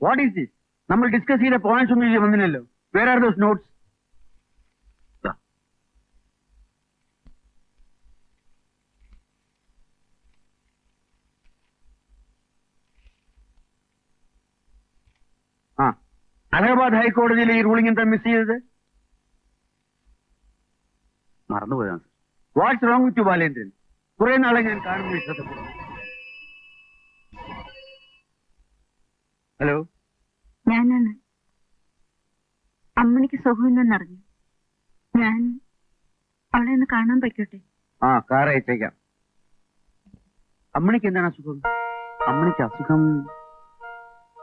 What is this നമ്മൾ discuss ചെയ്ത points ഒന്നും ഇല്ല വന്നില്ലല്ലോ. Where are those notes Allahabad ഹൈക്കോടതിയിലെ ഈ റൂളിംഗ് എന്താ മിസ് ചെയ്തത്? മറന്നുപോയതാണ് വാട്ട്സ് റോങ് വിത്ത് ബാലേന്ദ്രൻ കുറെ നാളെ ഞാൻ കാണുന്നു ഇഷ്ടപ്പെട്ടു ഹലോ? ഞാനാണ്. അമ്മണിക്ക് സുഖമില്ലെന്നറിഞ്ഞു. ഞാൻ അവളെ ഒന്ന് കാണാൻ പറ്റട്ടെ ആ കാർ അയച്ചേക്കാം. അമ്മണിക്ക് എന്താണ് അസുഖം? അമ്മണിക്ക് അസുഖം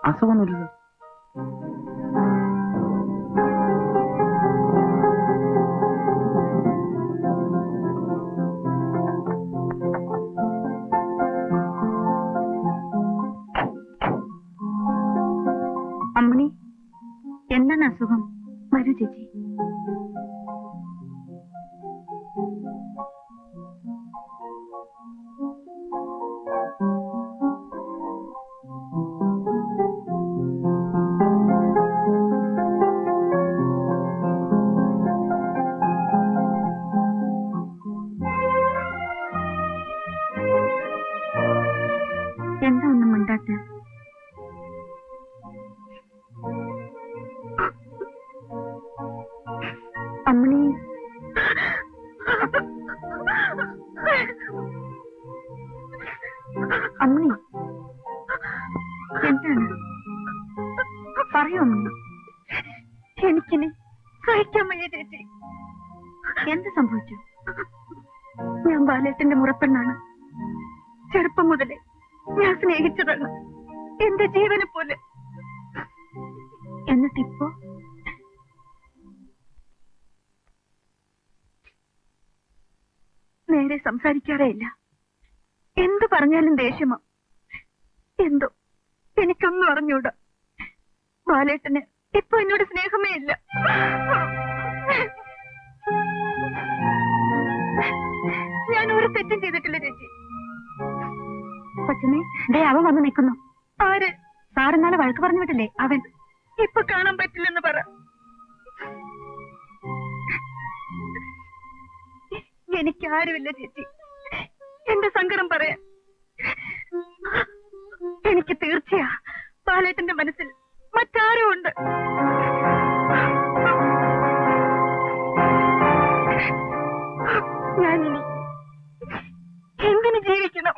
അസുഖമൊന്നുമില്ല അമ്മണി ബാലേട്ടന് ഇപ്പൊ എന്നോട് സ്നേഹമേ ഇല്ല. ഞാൻ ഒരു തെറ്റും ചെയ്തിട്ടില്ല ചേച്ചി. കൊച്ചമ്മേ ദേ അവൻ വന്ന് നിൽക്കുന്നു. ആര്? സാറിന്നാളെ വഴക്ക് പറഞ്ഞു വിട്ടില്ലേ? അവൻ. ഇപ്പൊ കാണാൻ പറ്റില്ലെന്ന് പറ. എനിക്ക് ആരുമില്ല ചേച്ചി. എന്റെ സങ്കടം പറയാൻ എനിക്ക് തീർച്ചയാ പാലേട്ടന്റെ മനസ്സിൽ മറ്റാരും ഉണ്ട്. ഞാനിനി എങ്ങനെ ജീവിക്കണം?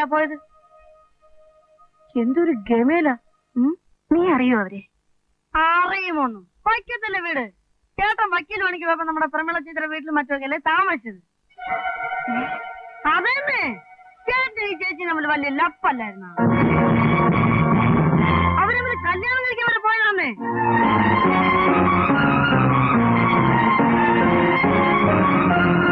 പ്രമിള പോയത്? എന്തൊരു ഗമേല നീ അറിയോ അവരെ? അറിയുമോന്നു. വയ്ക്കത്തില്ല വീട്? ചേട്ടൻ വക്കീൽ പണിക്ക് പോയപ്പോ നമ്മുടെ പ്രമിള ചിത്ര വീട്ടിൽ മറ്റൊക്കെയല്ലേ താമസിച്ചത്? അതന്നെ. ചേട്ടൻ ഈ ചേച്ചി നമ്മൾ വലിയ ലപ്പല്ലായിരുന്നു? അവരവര് കല്യാണം കഴിക്കാൻ വരെ പോയതാന്നേ. പ്രമീലെ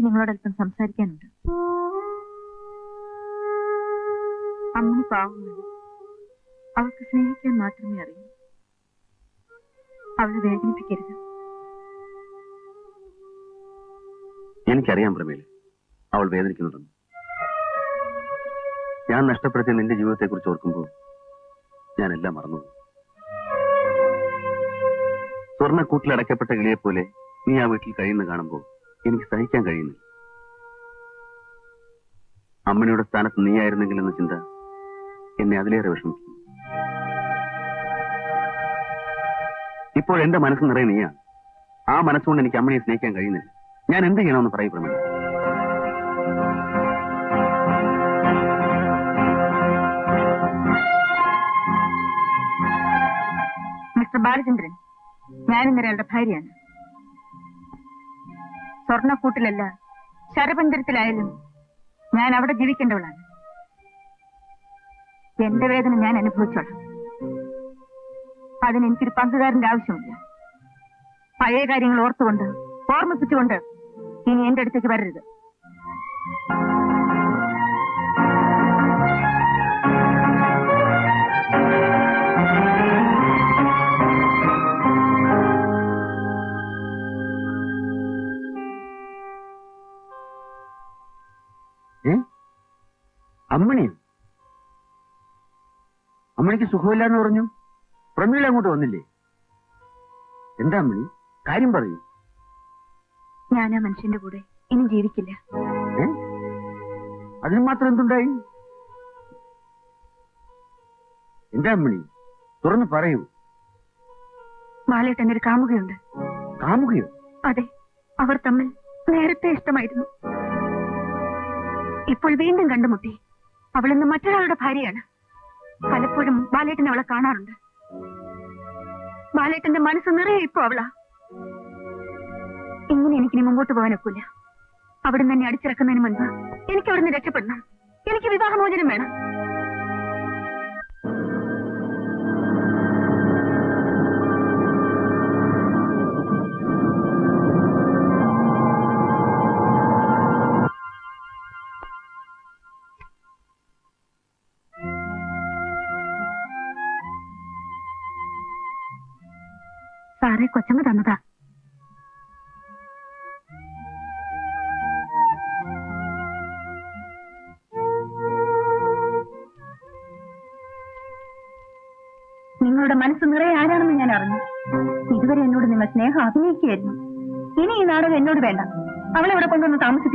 എനിക്ക് നിങ്ങളോട് അല്പം സംസാരിക്കാനുണ്ട്. അമ്മ പാവമാണ്. അവൾക്ക് സ്നേഹിക്കാൻ മാത്രമേ അറിയൂ. അവളെ വേദനിപ്പിക്കരുത്. എനിക്കറിയാം പ്രമേല. അവൾ വേദനിക്കുന്നുണ്ടെന്ന് ഞാൻ നഷ്ടപ്പെടുത്തിയ നിന്റെ ജീവിതത്തെക്കുറിച്ച് ഓർക്കുമ്പോൾ ഞാൻ എല്ലാം മറന്നു സ്വർണക്കൂട്ടിലടക്കപ്പെട്ട കിളിയെ പോലെ നീ ആ വീട്ടിൽ കഴിയുന്ന കാണുമ്പോൾ എനിക്ക് സഹിക്കാൻ കഴിയുന്നില്ല. അമ്മയുടെ സ്ഥാനത്ത് നീയായിരുന്നെങ്കിൽ എന്ന ചിന്ത എന്നെ അതിലേറെ വിഷമിക്കുന്നു ഇപ്പോൾ എന്റെ മനസ്സ് നിറയെ നീയാണ് ആ മനസ്സുകൊണ്ട് എനിക്ക് അമ്മയെ സ്നേഹിക്കാൻ കഴിയുന്നില്ല. ഞാൻ എന്ത് ചെയ്യണമെന്ന് പറയും മിസ്റ്റർ ബാലചന്ദ്രൻ ഞാൻ അയാളുടെ ഭാര്യയാണ്. സ്വർണക്കൂട്ടിലല്ല ശരപഞ്ചരത്തിലായാലും ഞാൻ അവിടെ ജീവിക്കേണ്ടവളാണ്. എന്റെ വേദന ഞാൻ അനുഭവിച്ചോളാം. അതിന് എനിക്കൊരു പങ്കുകാരന്റെ ആവശ്യമില്ല. പഴയ കാര്യങ്ങൾ ഓർത്തുകൊണ്ട് ഓർമ്മിപ്പിച്ചുകൊണ്ട് ഇനി എന്റെ അടുത്തേക്ക് വരരുത്. അമ്മണിയോ അമ്മണിക്ക് സുഖമില്ല എന്ന് പറഞ്ഞു. പ്രമീള അങ്ങോട്ട് വന്നില്ലേ? എന്താ അമ്മണി? കാര്യം പറയൂ. ഞാൻ ആ മനുഷ്യന്റെ കൂടെ. ഇനി ജീവിക്കില്ല. അതിന് മാത്രം എന്തുണ്ടായി? എന്താ അമ്മണി? തുറന്ന് പറയൂ. ബാലേട്ടൻ ഒരു കാമുകയുണ്ട്. കാമുകയോ? അതെ. അവർ തമ്മിൽ നേരത്തെ ഇഷ്ടമായിരുന്നു. ഇപ്പോൾ വീണ്ടും കണ്ടുമുട്ടി. അവൾ ഇന്ന് മറ്റൊരാളുടെ ഭാര്യയാണ്. പലപ്പോഴും ബാലേട്ടൻ അവളെ കാണാറുണ്ട്. ബാലേട്ടന്റെ മനസ്സ് നിറയെ ഇപ്പൊ അവളാ. ഇങ്ങനെ എനിക്കിനി മുമ്പോട്ട് പോകാനൊക്കില്ല അവിടെ തന്നെ അടിച്ചിറക്കുന്നതിന് മുൻപ് എനിക്ക് അവിടുന്ന് രക്ഷപ്പെടണം. എനിക്ക് വിവാഹമോചനം വേണം. ഇനി ഈ നാടകം എന്നോട് വേണ്ട. അവളെ ഇവിടെ കൊണ്ടുവന്ന് താമസിപ്പിച്ചോ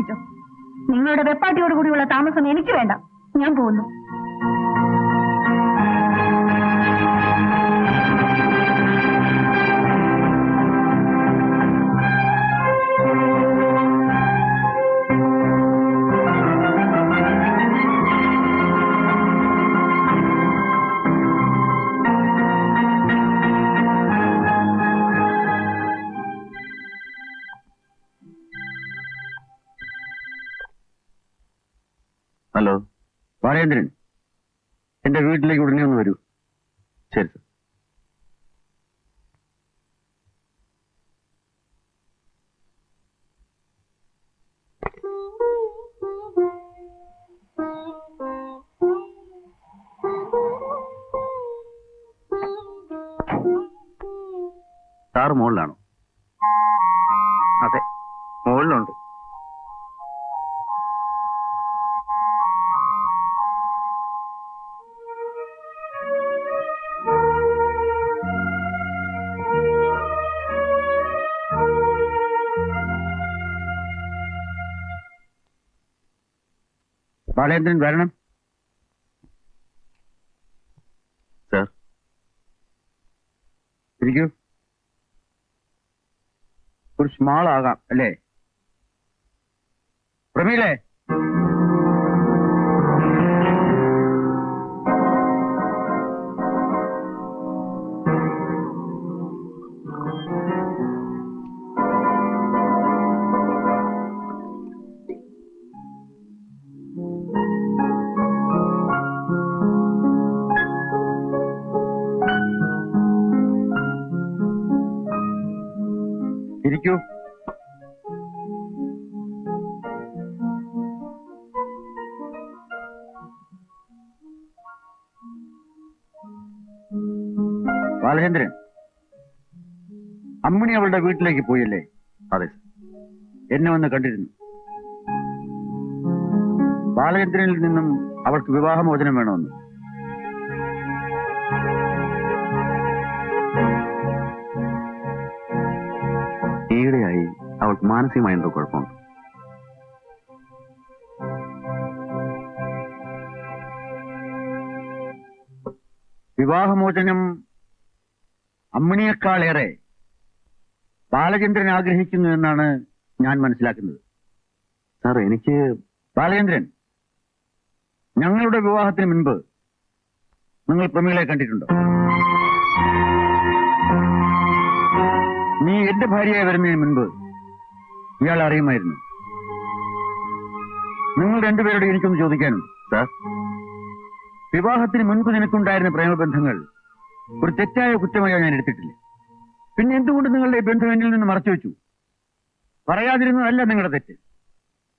സാർ മുകളിലാണോ അതെ. മുകളിലുണ്ട് ബാലേന്ദ്രൻ വരണം സാർ ഇരിക്കൂ ഒരു സ്മാൾ ആകാം അല്ലേ? പ്രമീലേ? അവളുടെ വീട്ടിലേക്ക് പോയല്ലേ? അതെ. എന്നെ വന്ന് കണ്ടിരുന്നു. ബാലചന്ദ്രനിൽ നിന്നും അവൾക്ക് വിവാഹമോചനം വേണമെന്ന്. ഈയിടെയായി അവൾക്ക് മാനസികമായ എന്തോ കുഴപ്പമുണ്ട്. വിവാഹമോചനം അമ്മിണിയേക്കാളേറെ ബാലചന്ദ്രൻ ആഗ്രഹിക്കുന്നു എന്നാണ് ഞാൻ മനസ്സിലാക്കുന്നത്. സാർ എനിക്ക് ബാലചന്ദ്രൻ ഞങ്ങളുടെ വിവാഹത്തിന് മുൻപ് നിങ്ങൾ പ്രമീളെ കണ്ടിട്ടുണ്ടോ? നീ എന്റെ ഭാര്യയായി വരുന്നതിന് മുൻപ് ഇയാൾ അറിയുമായിരുന്നു. നിങ്ങൾ രണ്ടുപേരോട് എനിക്കൊന്ന് ചോദിക്കാനുണ്ട് സാർ. വിവാഹത്തിന് മുൻപ് നിനക്കുണ്ടായിരുന്ന പ്രേമബന്ധങ്ങൾ ഒരു തെറ്റായ കുറ്റമായോ ഞാൻ എടുത്തിട്ടില്ല. പിന്നെ എന്തുകൊണ്ട് നിങ്ങളുടെ ബന്ധം എന്നിൽ നിന്ന് മറച്ചു വെച്ചു പറയാതിരുന്നതല്ല നിങ്ങളുടെ തെറ്റ്.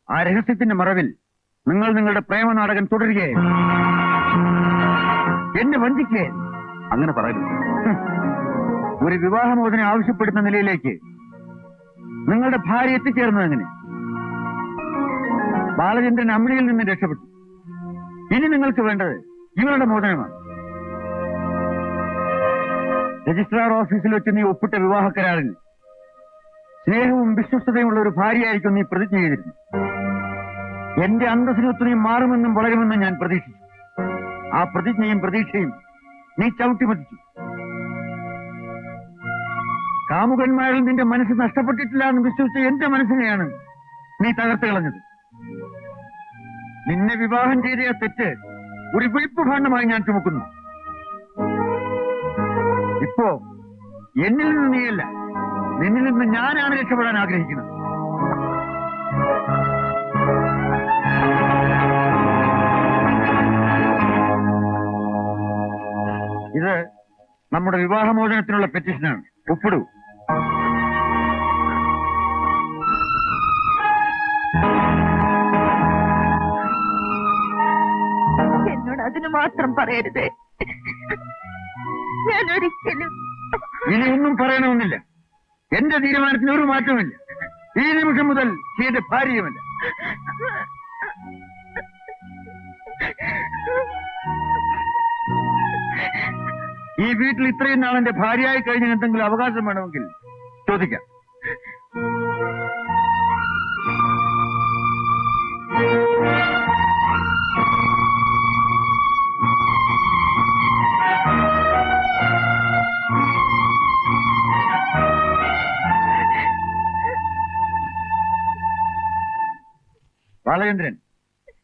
ആ രഹസ്യത്തിന്റെ മറവിൽ നിങ്ങൾ നിങ്ങളുടെ പ്രേമനാടകൻ തുടരുകയായിരുന്നു എന്നെ വഞ്ചിക്കുകയായിരുന്നു അങ്ങനെ പറയുന്നു ഒരു വിവാഹമോചനം ആവശ്യപ്പെടുന്ന നിലയിലേക്ക് നിങ്ങളുടെ ഭാര്യ എത്തിച്ചേർന്നത് എങ്ങനെ? ബാലചന്ദ്രൻ അമ്മിണിയിൽ നിന്ന് രക്ഷപ്പെട്ടു. ഇനി നിങ്ങൾക്ക് വേണ്ടത് ഇവരുടെ മോചനമാണ്. രജിസ്ട്രാർ ഓഫീസിൽ വെച്ച് നീ ഒപ്പിട്ട വിവാഹ കരാറിൽ സ്നേഹവും വിശ്വസ്തതയുമുള്ള ഒരു ഭാര്യയായിരിക്കും നീ പ്രതിജ്ഞ ചെയ്തിരുന്നു എന്റെ അന്തസ്സിനൊത്ത് നീ മാറുമെന്നും വളരുമെന്നും ഞാൻ പ്രതീക്ഷിച്ചു. ആ പ്രതിജ്ഞയും പ്രതീക്ഷയും നീ ചവിട്ടിമതിച്ചു. കാമുകന്മാരിൽ നിന്റെ മനസ്സ് നഷ്ടപ്പെട്ടിട്ടില്ല എന്ന് വിശ്വസിച്ച എന്റെ മനസ്സിനെയാണ് നീ തകർത്ത് കളഞ്ഞത്. നിന്നെ വിവാഹം ചെയ്ത തെറ്റ് ഒരു വിളിപ്പ് ഭാണ്ഡമായി ഞാൻ ചുമക്കുന്നു. ഇപ്പോ എന്നിൽ നിന്ന് നീയല്ല നിന്നിൽ നിന്ന് ഞാനാണ് രക്ഷപ്പെടാൻ ആഗ്രഹിക്കുന്നത്. ഇത് നമ്മുടെ വിവാഹമോചനത്തിനുള്ള പെറ്റീഷനാണ്. ഒപ്പിടൂ. എന്നോട് അതിന് മാത്രം പറയരുതേ. ഞാൻ ഒരിക്കലും ഇനി ഒന്നും പറയണമെന്നില്ല. എന്റെ തീരുമാനത്തിന് ഒരു മാറ്റമില്ല ഈ നിമിഷം മുതൽ എന്റെ ഭാര്യയുമല്ല. ഈ വീട്ടിൽ ഇത്രയും നാൾ എന്റെ ഭാര്യയായി കഴിഞ്ഞ എന്തെങ്കിലും അവകാശം വേണമെങ്കിൽ ചോദിക്കാം. ബാലചന്ദ്രൻ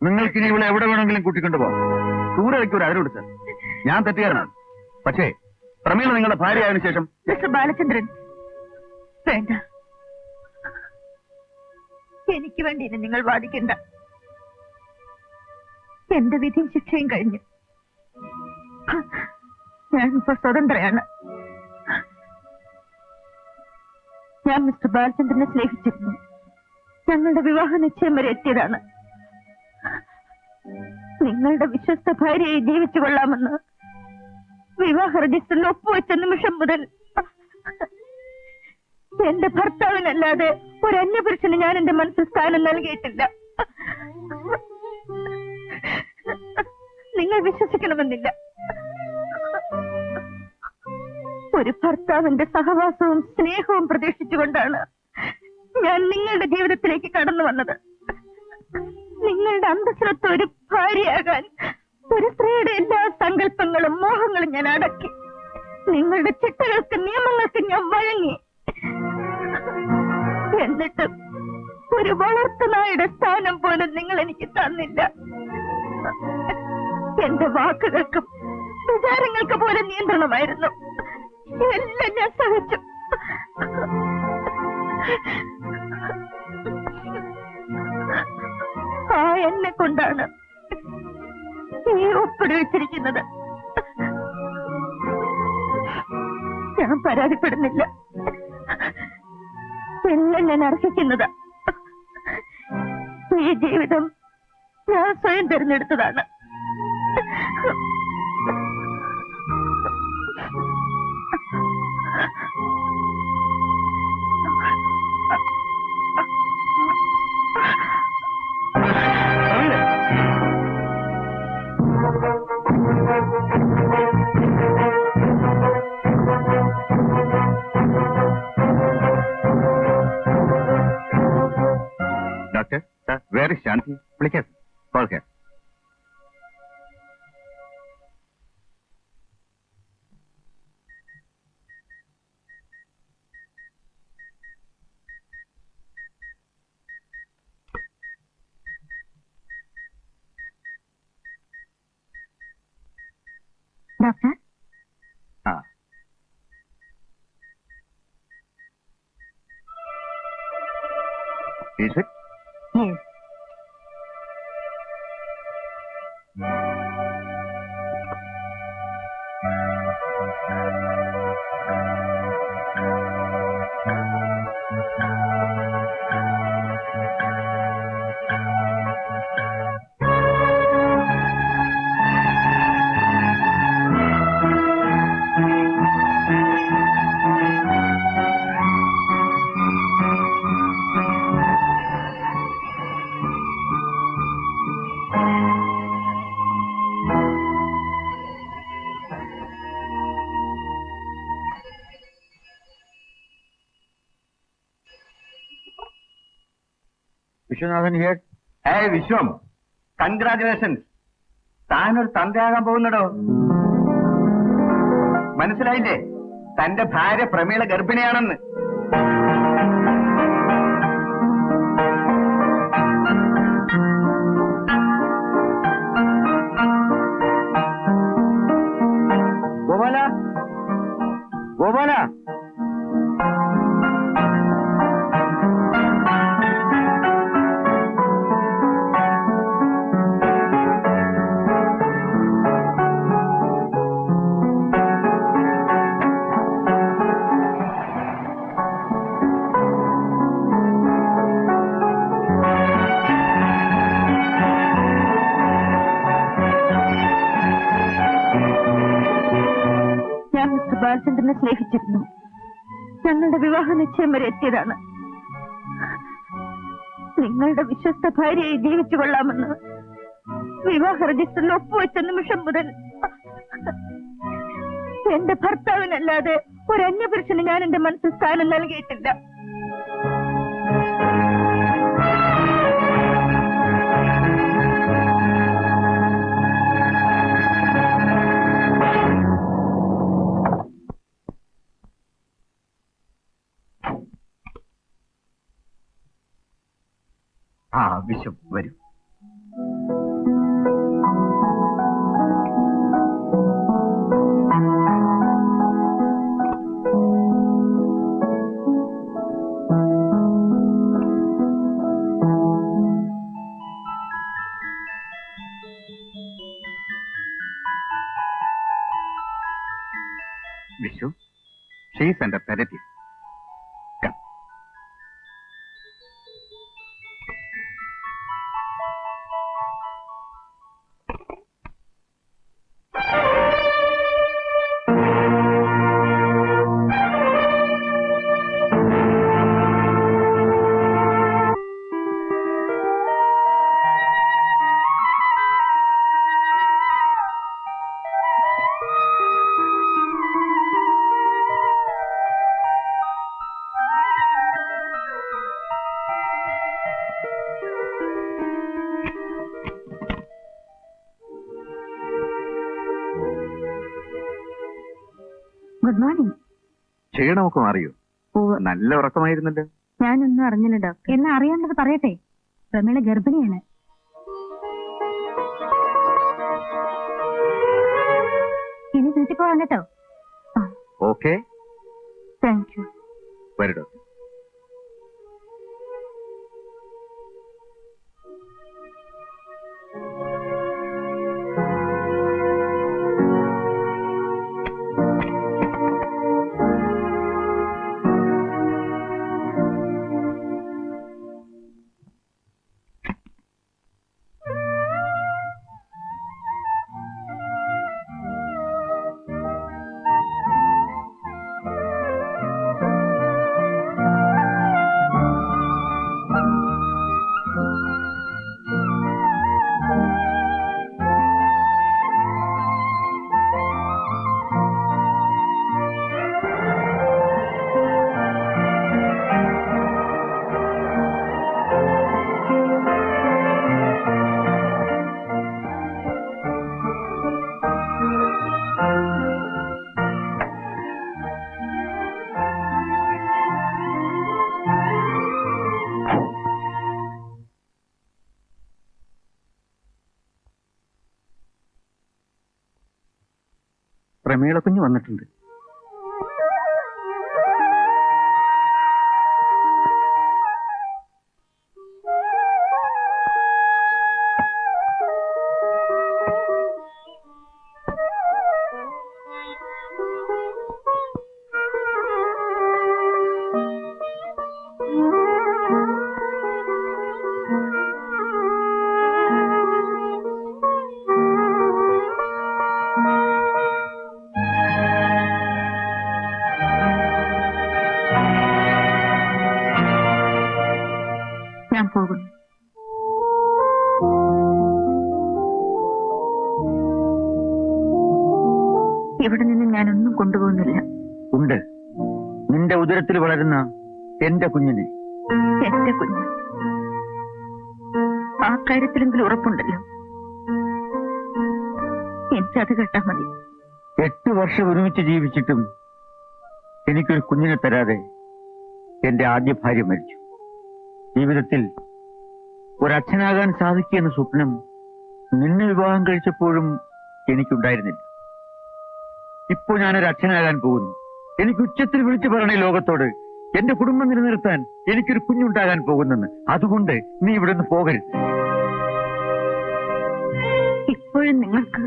നിങ്ങൾക്കിനി ഇവിടെ എവിടെ വേണമെങ്കിലും കൂട്ടിക്കൊണ്ടുപോകാം ദൂരെ വയ്ക്കൂല അതിനോട് സാർ ഞാൻ തെറ്റുകാരനാണ്. പക്ഷേ പ്രമീള നിങ്ങളുടെ ഭാര്യയായതിനു ശേഷം മിസ്റ്റർ ബാലചന്ദ്രൻ എനിക്ക് വേണ്ടി ഇനി നിങ്ങൾ വാദിക്കണ്ട. എന്റെ വിധിയും ശിക്ഷയും കഴിഞ്ഞു. ഞാൻ ഇപ്പൊ സ്വതന്ത്രയാണ്. ഞാൻ മിസ്റ്റർ ബാലചന്ദ്രനെ സ്നേഹിച്ചിരുന്നു. ഞങ്ങളുടെ വിവാഹ നിശ്ചയം വരെ എത്തിയതാണ്. നിങ്ങളുടെ വിശ്വസ്ത ഭാര്യയെ ജീവിച്ചു കൊള്ളാമെന്ന് വിവാഹ രജിസ്റ്ററിൽ ഒപ്പുവെച്ച നിമിഷം മുതൽ എന്റെ ഭർത്താവിനല്ലാതെ ഒരു അന്യപുരുഷന് ഞാൻ എന്റെ മനസ്സിൽ സ്ഥാനം നൽകിയിട്ടില്ല. നിങ്ങൾ വിശ്വസിക്കണമെന്നില്ല. ഒരു ഭർത്താവിന്റെ സഹവാസവും സ്നേഹവും പ്രതീക്ഷിച്ചുകൊണ്ടാണ് ഞാൻ നിങ്ങളുടെ ജീവിതത്തിലേക്ക് കടന്നു വന്നത്. നിങ്ങളുടെ അന്തസ്സിലത്ത് ഒരു ഭാര്യയാകാൻ ഒരു സ്ത്രീയുടെ എല്ലാ സങ്കല്പങ്ങളും മോഹങ്ങളും ഞാൻ അടക്കി. നിങ്ങളുടെ ചിട്ടകൾക്ക് നിയമങ്ങൾക്ക് ഞാൻ വഴങ്ങി. എന്നിട്ട് ഒരു വളർത്തുനായുടെ സ്ഥാനം പോലും നിങ്ങൾ എനിക്ക് തന്നില്ല. എന്റെ വാക്കുകൾക്കും വിചാരങ്ങൾക്ക് പോലും നിയന്ത്രണമായിരുന്നു. എല്ലാം ഞാൻ സഹിച്ചു. ആ എന്നെ കൊണ്ടാണ് ഈ ഒപ്പിടി വെച്ചിരിക്കുന്നത്. ഞാൻ പരാതിപ്പെടുന്നില്ല. എല്ലാം ഞാൻ അർഹിക്കുന്നത് ഈ ജീവിതം ഞാൻ സ്വയം തിരഞ്ഞെടുത്തതാണ്. ഡോക്ടർ വിശ്വനാഥൻ ഹിയർ ഏ വിശ്വം. കൺഗ്രാചുലേഷൻസ് ഒരു തന്തയാകാൻ പോകുന്നടോ? മനസ്സിലായില്ലേ? തന്റെ ഭാര്യ പ്രമീള ഗർഭിണിയാണെന്ന്. ബാലചന്ദ്രനെ സ്നേഹിച്ചിരുന്നു. ഞങ്ങളുടെ വിവാഹ നിശ്ചയം വരെ എത്തിയതാണ്. നിങ്ങളുടെ വിശ്വസ്ത ഭാര്യയെ ജീവിച്ചു കൊള്ളാമെന്ന് വിവാഹ രജിസ്റ്ററിൽ ഒപ്പുവെച്ച നിമിഷം മുതൽ എന്റെ ഭർത്താവിനല്ലാതെ ഒരു അന്യപുരുഷന് ഞാൻ എന്റെ മനസ്സിൽ സ്ഥാനം നൽകിയിട്ടില്ല. ആ വിശ്വം വരൂ. ക്ഷീണമൊക്കെ മാറിയോ? നല്ല ഉറക്കമായിരുന്നല്ലോ. ഞാനൊന്നും അറിഞ്ഞില്ല ഡോക്ടർ. എന്നാ അറിയേണ്ടത് പറയട്ടെ? പ്രമീള ഗർഭിണിയാണ്. ഇനി വീട്ടിൽ പോവാൻ കേട്ടോ. ഓക്കെ. Thank you. വരൂ ഡോക്ടർ. ഉദരത്തിൽ വളരുന്ന എന്റെ കുഞ്ഞിനെ. എന്റെ കുഞ്ഞ്. ആ കാര്യത്തിലെങ്കിലും ഉറപ്പുണ്ടല്ലോ. എനിക്ക് അത് കേട്ടാ മതി. എട്ട് വർഷം ഒരുമിച്ച് ജീവിച്ചിട്ടും എനിക്കൊരു കുഞ്ഞിനെ തരാതെ എന്റെ ആദ്യ ഭാര്യ മരിച്ചു. ജീവിതത്തിൽ ഒരച്ഛനാകാൻ സാധിക്കുമെന്ന സ്വപ്നം നിന്നെ വിവാഹം കഴിച്ചപ്പോഴും എനിക്കുണ്ടായിരുന്നില്ല. ഇപ്പോൾ ഞാനൊരു അച്ഛനാകാൻ പോകുന്നു. എനിക്ക് ഉച്ചത്തിൽ വിളിച്ചു പറയണേ ലോകത്തോട്. എന്റെ കുടുംബം നിലനിർത്താൻ എനിക്കൊരു കുഞ്ഞുണ്ടാകാൻ പോകുന്നെന്ന്. അതുകൊണ്ട് നീ ഇവിടെ നിന്ന് പോകരുത്. ഇപ്പോഴും നിങ്ങൾക്ക്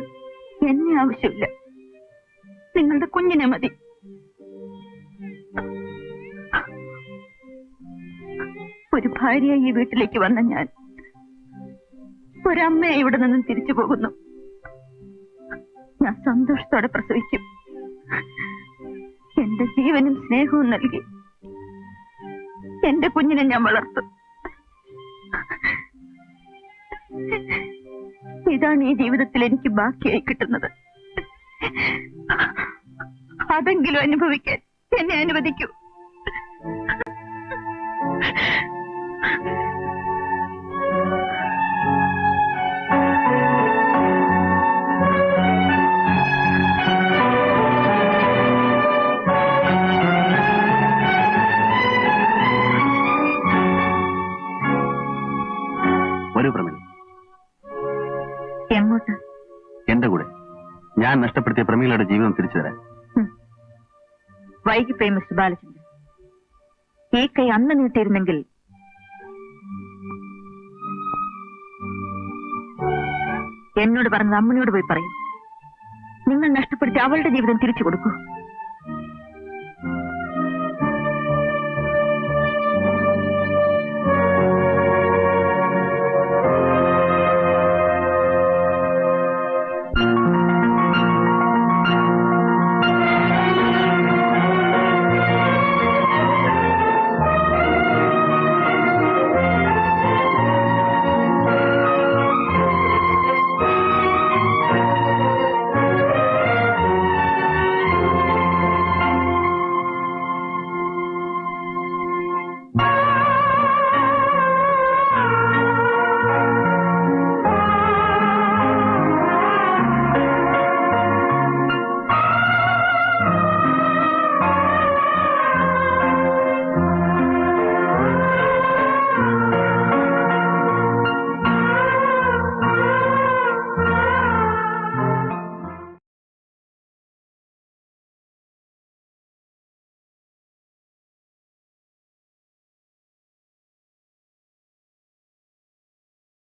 എന്നെ ആവശ്യമില്ല. നിങ്ങളുടെ കുഞ്ഞിനെ മതി. ഒരു ഭാര്യയായി ഈ വീട്ടിലേക്ക് വന്ന ഞാൻ ഒരമ്മയെ ഇവിടെ നിന്നും തിരിച്ചു പോകുന്നു. ഞാൻ സന്തോഷത്തോടെ പ്രസവിക്കും. എന്റെ ജീവനും സ്നേഹവും നൽകി. എന്റെ കുഞ്ഞിനെ ഞാൻ വളർത്തു. ഇതാണ് ഈ ജീവിതത്തിൽ എനിക്ക് ബാക്കിയായി കിട്ടുന്നത്. അതെങ്കിലും അനുഭവിക്കാൻ എന്നെ അനുവദിക്കൂ. ഒരു പ്രമേയം എങ്ങോട്ട്? എന്റെ കൂടെ. ഞാൻ നഷ്ടപ്പെടുത്തിയ പ്രമീളയുടെ ജീവിതം തിരിച്ചു തരാൻ. വൈകിപ്പോയി മിസ്റ്റർ ബാലചന്ദ്രൻ. ഈ കൈ അന്ന് നീട്ടിയിരുന്നെങ്കിൽ എന്നോട് പറഞ്ഞത് അമ്മനോട് പോയി പറയും. നിങ്ങൾ നഷ്ടപ്പെടുത്തി അവളുടെ ജീവിതം തിരിച്ചു കൊടുക്കൂ.